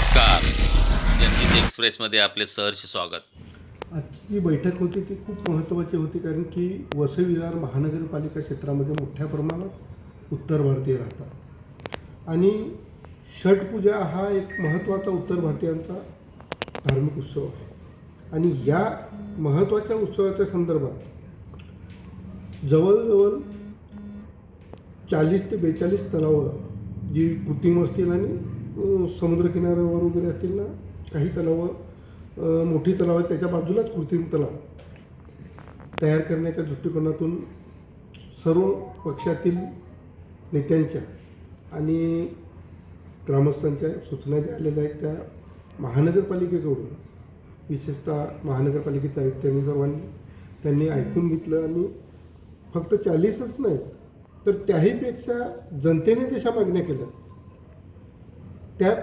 नमस्कार. जनहित एक्सप्रेसमध्ये आपले सहर्ष स्वागत. आजची जी बैठक होती ती खूप महत्त्वाची होती कारण की वसई विरार महानगरपालिका क्षेत्रामध्ये मोठ्या प्रमाणात उत्तर भारतीय राहतात. आणि छटपूजा हा एक महत्त्वाचा उत्तर भारतीयांचा धार्मिक उत्सव आहे. आणि या महत्त्वाच्या उत्सवाच्या संदर्भात जवळजवळ चाळीस ते बेचाळीस तलावं जी कृत्रिम असतील आणि समुद्रकिनाऱ्यावर वगैरे असतील ना काही तलावं मोठी तलाव आहेत त्याच्या बाजूलाच कृत्रिम तलाव तयार करण्याच्या दृष्टिकोनातून सर्व पक्षातील नेत्यांच्या आणि ग्रामस्थांच्या सूचना ज्या आलेल्या आहेत त्या महानगरपालिकेकडून विशेषतः महानगरपालिकेच्या आयुक्तांनी सर्वांनी त्यांनी ऐकून घेतलं आणि फक्त चाळीसच नाहीत तर त्याहीपेक्षा जनतेने जशा मागण्या केल्या त्या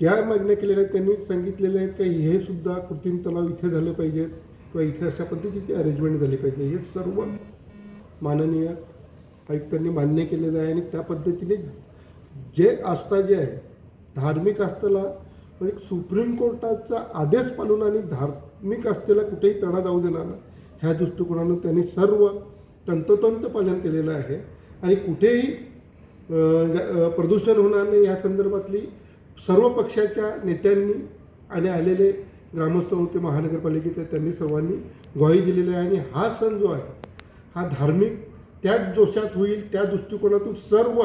त्या मागण्या केलेल्या आहेत त्यांनी सांगितलेले आहेत का हे सुद्धा कृत्रिम तलाव इथे झाले पाहिजेत किंवा इथे अशा पद्धतीची अरेंजमेंट झाली पाहिजे हे सर्व माननीय आयुक्तांनी मान्य केलेलं आहे आणि त्या पद्धतीने जे आस्था जे आहे धार्मिक आस्थेला म्हणजे सुप्रीम कोर्टाचा आदेश पाळून आणि धार्मिक आस्थेला कुठेही तडा जाऊ देणार ह्या दृष्टिकोनानं त्यांनी सर्व तंतोतंत पालन केलेलं आहे. आणि कुठेही प्रदूषण होणार नाही या संदर्भातली सर्व पक्षाच्या नेत्यांनी आणि आलेले ग्रामस्थ होते महानगरपालिकेचे त्यांनी सर्वांनी ग्वाही दिलेली आहे. आणि हा सण जो आहे हा धार्मिक त्याच जोशात होईल त्या दृष्टिकोनातून सर्व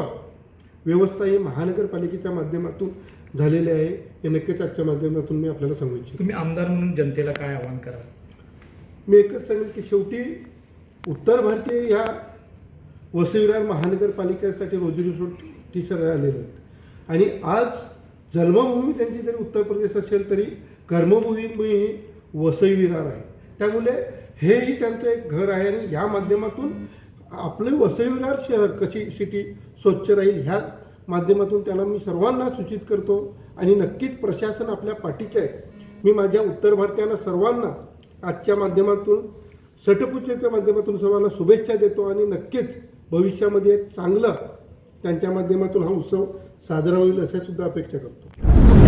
व्यवस्था ही महानगरपालिकेच्या माध्यमातून झालेली आहे. हे नक्कीच आजच्या माध्यमातून मी आपल्याला सांगू इच्छितो. तुम्ही आमदार म्हणून जनतेला काय आवाहन कराल? मी एकच सांगेल की शेवटी उत्तर भारतीय ह्या वसईविरार महानगरपालिकेसाठी रोजीरोटीसाठी आलेले आहेत. आणि आज जन्मभूमी त्यांची जरी उत्तर प्रदेश असेल तरी कर्मभूमी ही वसई विरार आहे. त्यामुळे हेही त्यांचं एक घर आहे आणि या माध्यमातून आपले वसई विरार शहर कशी सिटी स्वच्छ राहील ह्या माध्यमातून त्यांना मी सर्वांना सूचित करतो आणि नक्कीच प्रशासन आपल्या पाठीचे आहे. मी माझ्या उत्तर भारतीयांना सर्वांना आजच्या माध्यमातून सटपूजेच्या माध्यमातून सर्वांना शुभेच्छा देतो आणि नक्कीच भविष्यामध्ये चांगलं त्यांच्या माध्यमातून हा उत्सव साजरा होईल अशा सुद्धा अपेक्षा करतो.